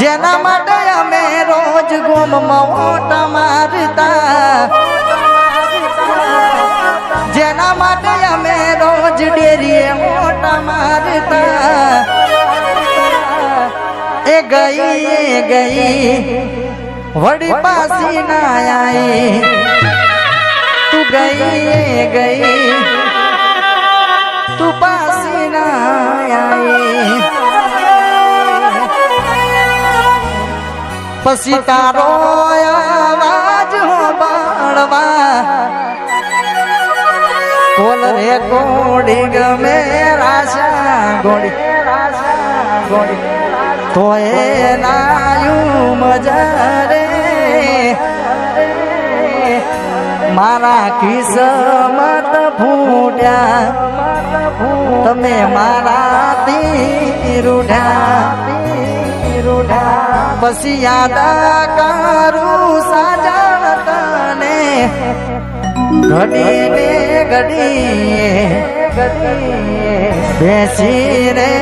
જેના માટે અમે રોજ ગુમમાં ઓટા મારતા. જેના માટે અમે રોજ ડેરીએ ઓટા મારતા. એ ગઈ એ ગઈ વડી પાસી ના આઈ. તું ગઈ, એ ગઈ પછી તારો અવાજ હોંભળવા કોલ રે, ગોડી ગમે રાશા ગોડી. રાશા ગોડી તો એ નાયું મજા રે. મારા કિસ્મત ફૂટ્યા. તમે મારા રૂઢા રૂઢા. પછી યાદ કરું સાજણ તને ઘડી ને ઘડી ઘડી બેસી રે